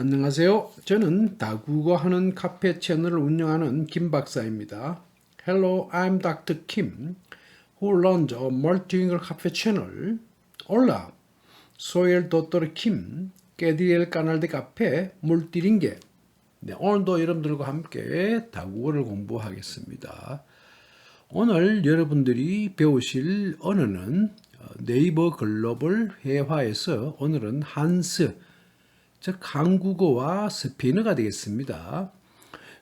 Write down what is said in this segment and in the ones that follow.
안녕하세요. 저는 다국어 하는 카페 채널을 운영하는 김 박사입니다. Hello, I'm Dr. Kim, who runs a multilingual cafe channel. Hola, soy el Dr. Kim, que dirige el canal de café multilingüe. 네, 오늘도 여러분들과 함께 다국어를 공부하겠습니다. 오늘 여러분들이 배우실 언어는 어, 네이버 글로벌 회화에서 오늘은 한스, 즉 한국어와 스페인어가 되겠습니다.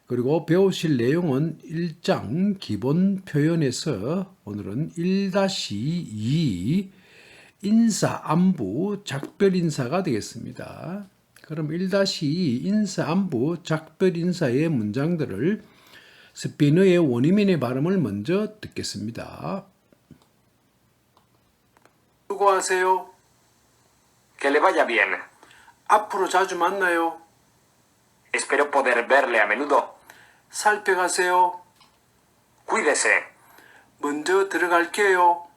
그리고 배우실 내용은 1장 기본 표현에서 오늘은 1-2 인사 안부 작별 인사가 되겠습니다. 그럼 1-2 인사 안부 작별 인사의 문장들을 스페인어의 원어민의 발음을 먼저 듣겠습니다. 수고하세요. Que le vaya bien. 앞으로 자주 만나요. Espero poder verle a menudo. 살펴가세요. Cuídese. 먼저 들어갈게요.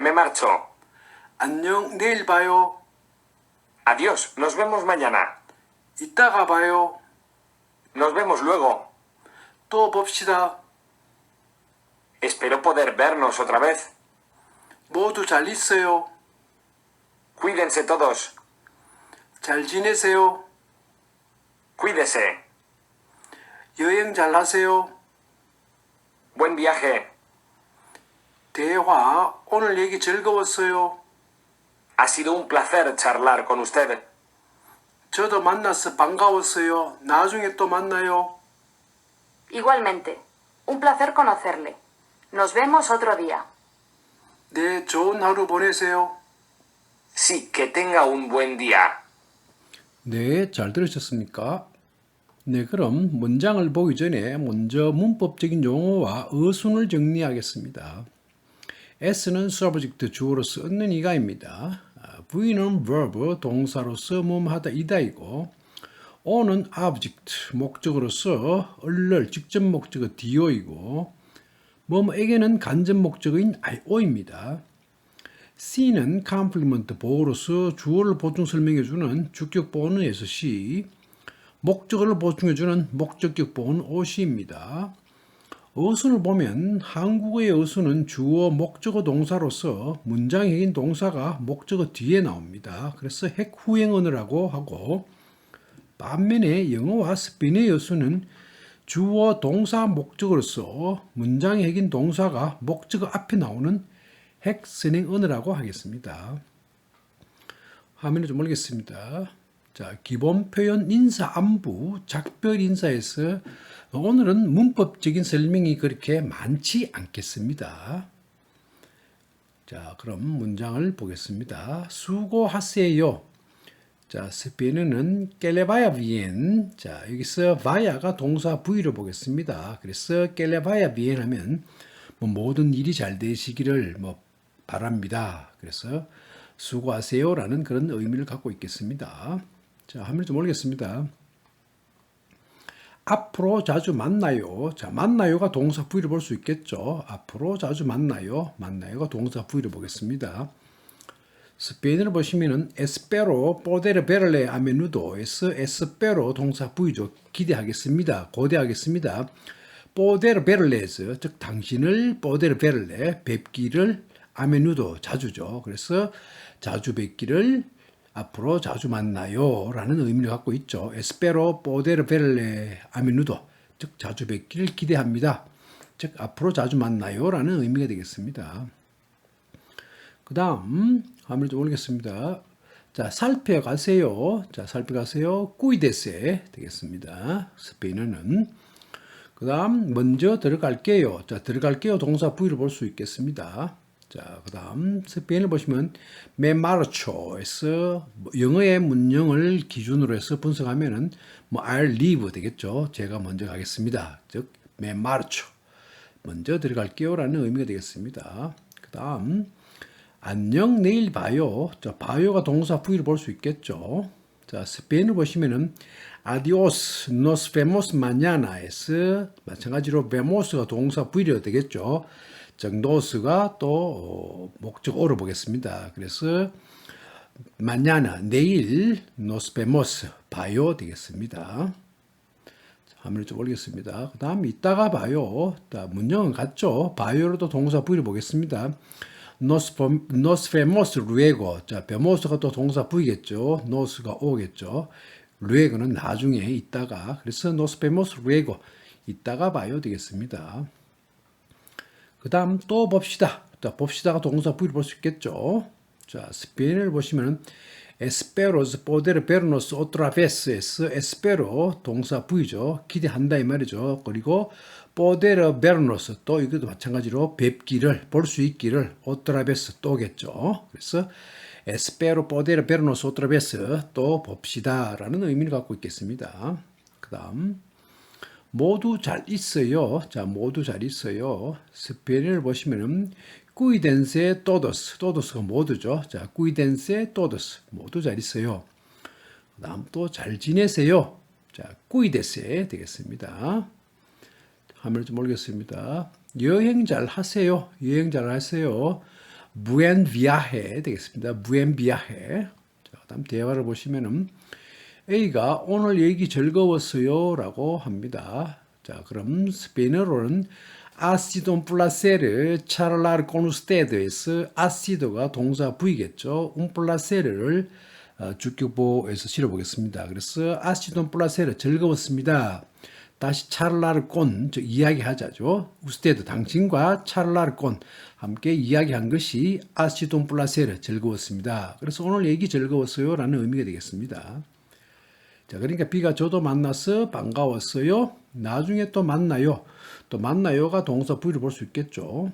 Me marcho. 안녕, 내일 봐요. Adiós. Nos vemos mañana. 이따가 봐요. Nos vemos luego. 또 봅시다. Espero poder vernos otra vez. 모두 잘 있어요. Cuídense todos. 잘 지내세요. Cuídese. 여행 잘 하세요. Buen viaje. 대화, 오늘 얘기 즐거웠어요. Ha sido un placer charlar con usted. 저도 만나서 반가웠어요. 나중에 또 만나요. Igualmente, un placer conocerle. Nos vemos otro día. 네, 좋은 하루 보내세요. Sí, que tenga un buen día. 네, 잘 들으셨습니까? 네, 그럼 문장을 보기 전에 먼저 문법적인 용어와 어순을 정리하겠습니다. S는 subject 주어로서 얻는 이가입니다. 아, V는 verb 동사로서 뭐뭐하다 이다이고 O는 object 목적으로서 얼럴 직접 목적어 do이고 뭐뭐에게는 간접 목적어인 io입니다. C는 컴플리먼트 보호로서 주어를 보충 설명해주는 주격 보호는 S시, 목적어를 보충해주는 목적격 보호는 OC입니다. 어순을 보면 한국어의 어순은 주어 목적어 동사로서 문장의 핵인 동사가 목적어 뒤에 나옵니다. 그래서 핵 후행 언어라고 하고 반면에 영어와 스페인의 어순은 주어 동사 목적어로서 문장의 핵인 동사가 목적어 앞에 나오는 핵 선행 언어라고 하겠습니다. 화면을 좀 올리겠습니다. 자, 기본 표현 인사 안부 작별 인사에서 오늘은 문법적인 설명이 그렇게 많지 않겠습니다. 자, 그럼 문장을 보겠습니다. 수고하세요. 자, 스페인어는 깰레바야 bien. 자, 여기서 바야가 동사 부위로 보겠습니다. 그래서 깰레바야 bien 하면 뭐 모든 일이 잘 되시기를 뭐 바랍니다. 그래서 수고하세요라는 그런 의미를 갖고 있겠습니다. 자, 화면 좀 올리겠습니다. 앞으로 자주 만나요. 자, 만나요가 동사 부위를 볼 수 있겠죠. 앞으로 자주 만나요. 만나요가 동사 부위를 보겠습니다. 스페인어를 보시면은 espero poder verle a menudo에서 espero 동사 부위죠. 기대하겠습니다. 고대하겠습니다. poder verles 즉 당신을 poder verle 뵙기를 menudo 자주죠. 그래서 자주 뵙기를 앞으로 자주 만나요 라는 의미를 갖고 있죠. poder verle a menudo 즉 자주 뵙기를 기대합니다. 즉 앞으로 자주 만나요 라는 의미가 되겠습니다. 그 다음 화면을 좀 올리겠습니다. 자, 살펴가세요. 자, 살펴가세요. 꾸이데세 되겠습니다. 스페인어는. 그 다음, 먼저 들어갈게요. 자, 들어갈게요. 동사 부위를 볼 수 있겠습니다. 자, 그 다음, 스페인을 보시면, 메마르초에서 영어의 문형을 기준으로 해서 분석하면은, 뭐, I'll leave 되겠죠. 제가 먼저 가겠습니다. 즉, 메마르초. 먼저 들어갈게요. 라는 의미가 되겠습니다. 그 다음, 안녕 내일 봐요. 자, 봐요가 동사 부위를 볼 수 있겠죠. 자, 스페인을 보시면은 adios, nos vemos mañana에서 마찬가지로 vemos가 동사 부위로 되겠죠. 즉, nos가 또 어, 목적어로 보겠습니다. 그래서 mañana 내일 vemos 봐요 되겠습니다. 화면을 좀 올리겠습니다. 그 다음 이따가 봐요. 자, 문형은 같죠? 봐요로도 동사 부위를 보겠습니다. nos, nos vemos luego. 자, vemo스가 또 동사 부위겠죠. nos가 오겠죠. luego는 나중에 이따가. 그래서 nos vemos luego. 이따가 봐요 되겠습니다. 그 다음 또 봅시다. 자, 봅시다가 동사 부위를 볼수 있겠죠. 자, 스페인어를 보시면은 vernos otra vez 에서 espero 동사 부위죠. 기대한다 이 말이죠. 그리고 poder vernos 또 이것도 마찬가지로 뵙기를 볼 수 있기를 vez 또겠죠. 그래서 poder vernos otra vez 또 봅시다라는 의미를 갖고 있겠습니다. 그다음 모두 잘 있어요. 자, 모두 잘 있어요. 스페인어를 보시면은 cuídense todos. todos가 모두죠. 자, cuídense. 모두 잘 있어요. 그다음 또 잘 지내세요. 자, cuídese 되겠습니다. 화면을 좀 올리겠습니다. 여행 잘 하세요. 여행 잘 하세요. buen viaje 되겠습니다. buen viaje. 자, 그다음 대화를 보시면은 A가 오늘 얘기 즐거웠어요 라고 합니다. 자, 그럼 스페인어로는 charlar con ustedes. ha sido가 동사 부이겠죠. un placer를 어, 주격보에서 실어보겠습니다. 그래서 un placer 즐거웠습니다. 다시 즉 이야기하자죠. usted 당신과 con 함께 이야기한 것이 un placer 즐거웠습니다. 그래서 오늘 얘기 즐거웠어요라는 의미가 되겠습니다. 자, 그러니까 B가 저도 만나서 반가웠어요. 나중에 또 만나요. 또 만나요가 동사 부위를 볼 수 있겠죠.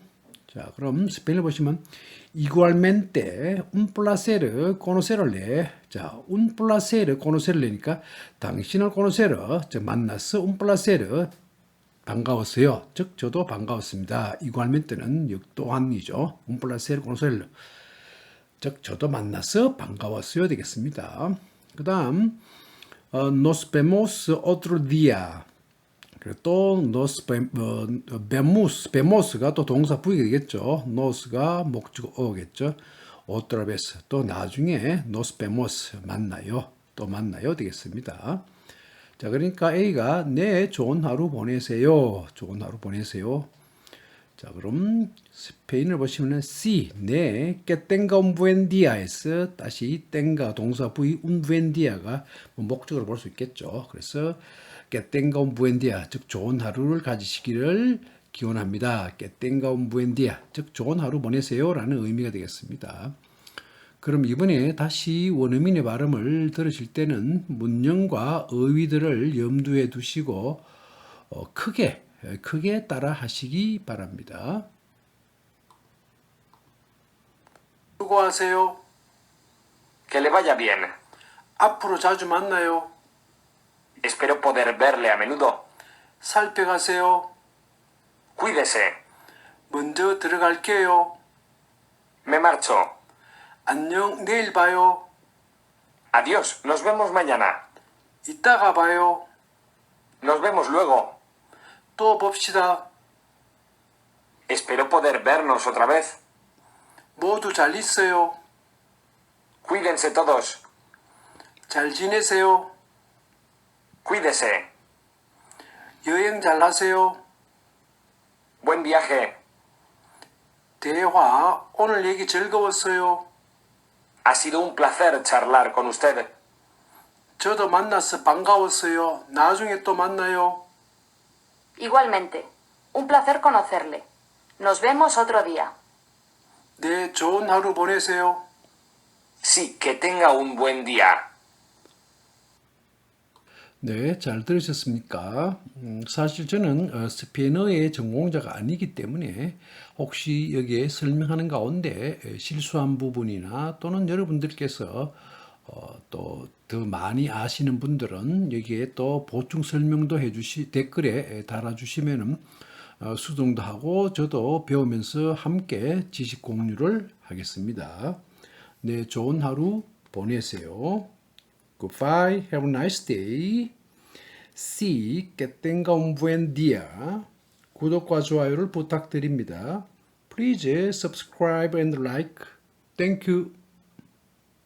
자, 그럼 스페인을 보시면 igualmente un placer conocerle. 자, un placer conocerle니까 당신을 conocer, 즉 만나서 un placer 반가웠어요. 즉 저도 반가웠습니다. igualmente는 역 또한이죠. un placer conocerle. 즉 저도 만나서 반가웠어요 되겠습니다. 그다음 어, nos vemos otro día. 또 nos ve- 어, vemos, vemos가 또 동사 부위가 되겠죠. nos가 목적 어겠죠. otra vez 또 나중에 nos vemos 만나요. 또 만나요 되겠습니다. 자, 그러니까 A가 네, 좋은 하루 보내세요. 좋은 하루 보내세요. 자, 그럼 스페인을 보시면은 C, 네, que tenga un buen dia에서 다시 tenga 동사 부위 un buen dia가 뭐 목적으로 볼 수 있겠죠. 그래서 que tenga un buen dia, 즉 좋은 하루를 가지시기를 기원합니다. que tenga un buen dia, 즉 좋은 하루 보내세요라는 의미가 되겠습니다. 그럼 이번에 다시 원어민의 발음을 들으실 때는 문형과 어휘들을 염두에 두시고 어, 크게 크게 따라 하시기 바랍니다. 수고하세요. Que le vaya bien. 앞으로 자주 만나요. Espero poder verle a menudo. 살펴가세요. Cuídese. 먼저 들어갈게요. Me marcho. 안녕, 내일 봐요. Adiós. Nos vemos mañana. 이따가 봐요. Nos vemos luego. 또 봅시다. Espero poder vernos otra vez. 모두 잘 있어요. Cuídense todos. 잘 지내세요. Cuídese. 여행 잘 하세요. Buen viaje. 대화, 오늘 얘기 즐거웠어요. Ha sido un placer charlar con usted. 저도 만나서 반가웠어요. 나중에 또 만나요. Igualmente. Un placer conocerle. Nos vemos otro día. 네, 좋은 하루 보내세요. Sí, que tenga un buen día. 네, 잘 들으셨습니까? 음, 사실 저는 어, 스페인어의 전공자가 아니기 때문에 혹시 여기에 설명하는 가운데 에, 실수한 부분이나 또는 여러분들께서 어, 또 더 많이 아시는 분들은 여기에 또 보충 설명도 해주시 댓글에 에, 달아주시면은 어, 수동도 하고 저도 배우면서 함께 지식 공유를 하겠습니다. 네, 좋은 하루 보내세요. Goodbye, have a nice day. C, que tenga un buen día. 구독과 좋아요를 부탁드립니다. Please subscribe and like. Thank you.